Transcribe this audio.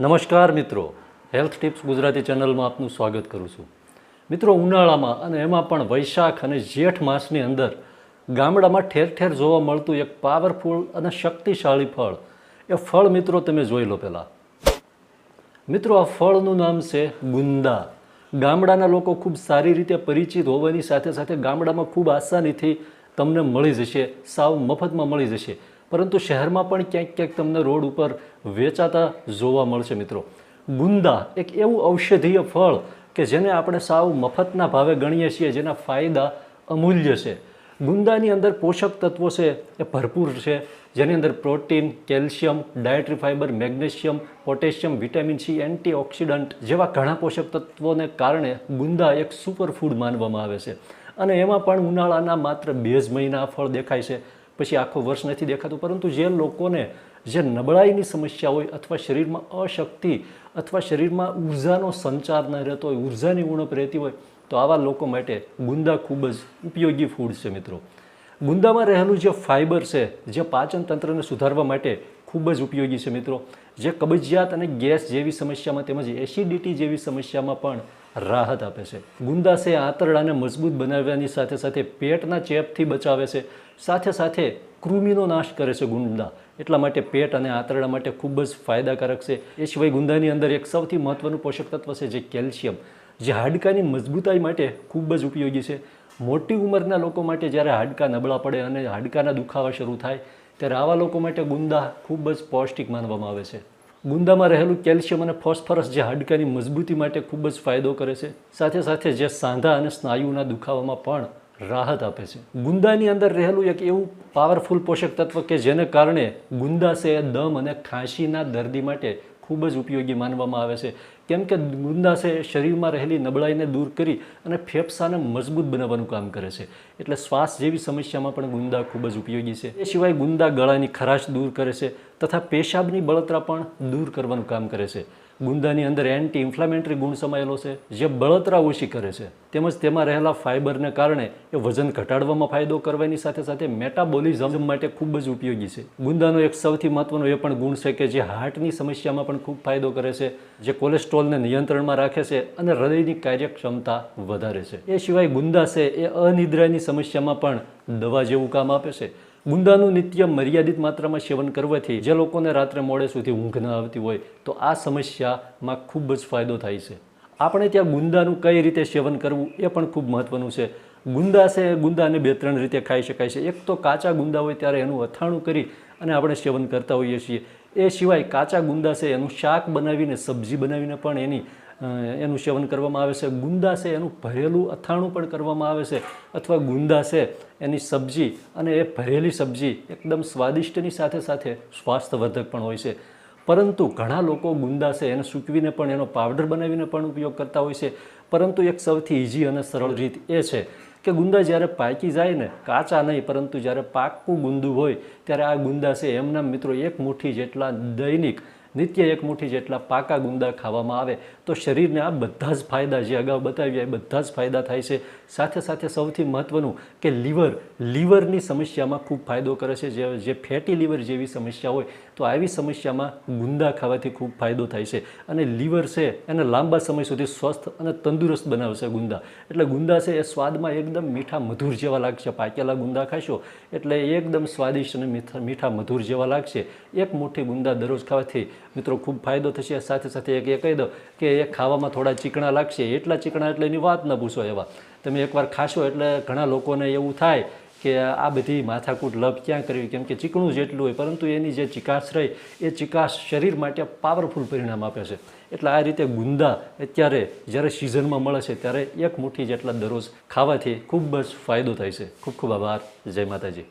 નમસ્કાર મિત્રો. Health tips Gujarati ચેનલમાં આપનું સ્વાગત કરું છું. મિત્રો, ઉનાળામાં અને એમાં પણ વૈશાખ અને જેઠ માસની અંદર ગામડામાં ઠેર ઠેર જોવા મળતું એક પાવરફુલ અને શક્તિશાળી ફળ. એ ફળ મિત્રો, તમે જોઈ લો પહેલાં. મિત્રો, આ ફળનું નામ છે ગુંદા. ગામડાના લોકો ખૂબ સારી રીતે પરિચિત હોવાની સાથે સાથે ગામડામાં ખૂબ આસાનીથી તમને મળી જશે, સાવ મફતમાં મળી જશે. પરંતુ શહેરમાં પણ ક્યાંક ક્યાંક તમને રોડ ઉપર વેચાતા જોવા મળશે મિત્રો. ગુંદા એક એવું ઔષધીય ફળ કે જેને આપણે સાવ મફતના ભાવે ગણીએ છીએ, જેના ફાયદા અમૂલ્ય છે. ગુંદાની અંદર પોષક તત્વો છે એ ભરપૂર છે. જેની અંદર protein, calcium, dietary fibre, magnesium, potassium, vitamin C, antioxidant જેવા ઘણા પોષક તત્વોને કારણે ગુંદા એક સુપર ફૂડ માનવામાં આવે છે. અને એમાં પણ ઉનાળાના માત્ર બે જ મહિના ફળ દેખાય છે. પછી આખો વર્ષ નથી દેખાતું, પરંતુ જે લોકોને જે નબળાઈની સમસ્યા હોય અથવા શરીરમાં અશક્તિ અથવા શરીરમાં ઉર્જાનો સંચાર ન રહેતો હોય ઉર્જાની ઉણપ રહેતી હોય, તો આવા લોકો માટે ગુંદા ખૂબ જ ઉપયોગી ફૂડ છે મિત્રો. ગુંદામાં રહેલું જે ફાઇબર છે, જે પાચન તંત્રને સુધારવા માટે ખૂબ જ ઉપયોગી છે મિત્રો. જે કબજિયાત અને ગેસ જેવી સમસ્યામાં તેમજ એસિડિટી જેવી સમસ્યામાં પણ રાહત આપે છે. ગુંદા છે, આંતરડાને મજબૂત બનાવવાની સાથે સાથે પેટના ચેપથી બચાવે છે. સાથે સાથે કૃમિનો નાશ કરે છે ગુંદા. એટલા માટે પેટ અને આંતરડા માટે ખૂબ જ ફાયદાકારક છે. એ સિવાય ગુંદાની અંદર એક સૌથી મહત્ત્વનું પોષક તત્વ છે જે કેલ્શિયમ. જે હાડકાની મજબૂતાઈ માટે ખૂબ જ ઉપયોગી છે. મોટી ઉંમરના લોકો માટે જ્યારે હાડકાં નબળા પડે અને હાડકાના દુખાવા શરૂ થાય ત્યારે આવા લોકો માટે ગુંદા ખૂબ જ પૌષ્ટિક માનવામાં આવે છે. ગુંદામાં રહેલું કેલ્શિયમ અને ફોસ્ફરસ જે હાડકાની મજબૂતી માટે ખૂબ જ ફાયદો કરે છે. સાથે સાથે જે સાંધા અને સ્નાયુના દુખાવામાં પણ રાહત આપે છે. ગુંદાની અંદર રહેલું એક એવું પાવરફુલ પોષક તત્વ કે જેને કારણે ગુંદા છે દમ અને ખાંસીના દર્દી માટે ખૂબ જ ઉપયોગી માનવામાં આવે છે. કેમ કે ગુંદા છે, શરીરમાં રહેલી નબળાઈને દૂર કરી અને ફેફસાને મજબૂત બનાવવાનું કામ કરે છે. એટલે શ્વાસ જેવી સમસ્યામાં પણ ગુંદા ખૂબ જ ઉપયોગી છે. એ સિવાય ગુંદા ગળાની ખરાશ દૂર કરે છે તથા પેશાબની બળતરા પણ દૂર કરવાનું કામ કરે છે. ગુંદાની અંદર એન્ટી ઇન્ફ્લામેટરી ગુણ સમાયેલો છે, જે બળતરા ઓછી કરે છે. તેમજ તેમાં રહેલા ફાઇબરને કારણે એ વજન ઘટાડવામાં ફાયદો કરવાની સાથે સાથે મેટાબોલિઝમ માટે ખૂબ જ ઉપયોગી છે. ગુંદાનો એક સૌથી મહત્વનો એ પણ ગુણ છે કે જે હાર્ટની સમસ્યામાં પણ ખૂબ ફાયદો કરે છે, જે કોલેસ્ટ્રોલને નિયંત્રણમાં રાખે છે અને હૃદયની કાર્યક્ષમતા વધારે છે. એ સિવાય ગુંદા છે એ અનિદ્રાની સમસ્યામાં પણ દવા જેવું કામ આપે છે. ગુંદાનું નિત્ય મર્યાદિત માત્રામાં સેવન કરવાથી જે લોકોને રાત્રે મોડે સુધી ઊંઘ ન આવતી હોય, તો આ સમસ્યામાં ખૂબ જ ફાયદો થાય છે. આપણે ત્યાં ગુંદાનું કઈ રીતે સેવન કરવું એ પણ ખૂબ મહત્ત્વનું છે. ગુંદા છે, ગુંદાને બે ત્રણ રીતે ખાઈ શકાય છે. એક તો કાચા ગુંદા હોય ત્યારે એનું અથાણું કરી અને આપણે સેવન કરતા હોઈએ છીએ. એ સિવાય કાચા ગુંદા છે એનું શાક બનાવીને, સબ્જી બનાવીને પણ એની એનું સેવન કરવામાં આવે છે. ગુંદા છે એનું ભરેલું અથાણું પણ કરવામાં આવે છે. અથવા ગુંદા છે એની સબ્જી અને એ ભરેલી સબ્જી એકદમ સ્વાદિષ્ટની સાથે સાથે સ્વાસ્થ્યવર્ધક પણ હોય છે. પરંતુ ઘણા લોકો ગુંદા છે એને સૂકવીને પણ એનો પાવડર બનાવીને પણ ઉપયોગ કરતા હોય છે. પરંતુ એક સૌથી ઇઝી અને સરળ રીત એ છે કે ગુંદા જ્યારે પાકી જાય ને, કાચા નહીં, પરંતુ જ્યારે પાકું ગુંદું હોય, ત્યારે આ ગુંદા છે. એમના મિત્રો એક મુઠ્ઠી જેટલા દૈનિક નિત્ય એક મુઠ્ઠી જેટલા પાકા ગુંદા ખાવામાં આવે, તો શરીરને આ બધા જ ફાયદા જે અગાઉ બતાવ્યા એ બધા જ ફાયદા થાય છે. સાથે સાથે સૌથી મહત્ત્વનું કે લીવર, લીવરની સમસ્યામાં ખૂબ ફાયદો કરે છે. જે ફેટી લીવર જેવી સમસ્યા હોય, તો આવી સમસ્યામાં ગુંદા ખાવાથી ખૂબ ફાયદો થાય છે. અને લીવર છે, એને લાંબા સમય સુધી સ્વસ્થ અને તંદુરસ્ત બનાવશે ગુંદા. એટલે ગુંદા છે, એ સ્વાદમાં એકદમ મીઠા મધુર જેવા લાગશે. પાકેલા ગુંદા ખાશો, એટલે એકદમ સ્વાદિષ્ટ અને મીઠા મધુર જેવા લાગશે. એક મુઠ્ઠી ગુંદા દરરોજ ખાવાથી મિત્રો, ખૂબ ફાયદો થશે. સાથે સાથે એક એ કહી દો કે એ ખાવામાં થોડા ચીકણા લાગશે. એટલા ચીકણા એટલે એની વાત ન પૂછો એવા. તમે એકવાર ખાશો એટલે ઘણા લોકોને એવું થાય કે આ બધી માથાકૂટ લપ ક્યાં કરવી? કેમ કે ચીકણું જેટલું હોય, પરંતુ એની જે ચિકાસ રહી, એ ચિકાસ શરીર માટે પાવરફુલ પરિણામ આપે છે. એટલે આ રીતે ગુંદા અત્યારે જ્યારે સિઝનમાં મળે છે, ત્યારે એક મુઠ્ઠી જેટલા દરરોજ ખાવાથી ખૂબ જ ફાયદો થાય છે. ખૂબ ખૂબ આભાર. જય માતાજી.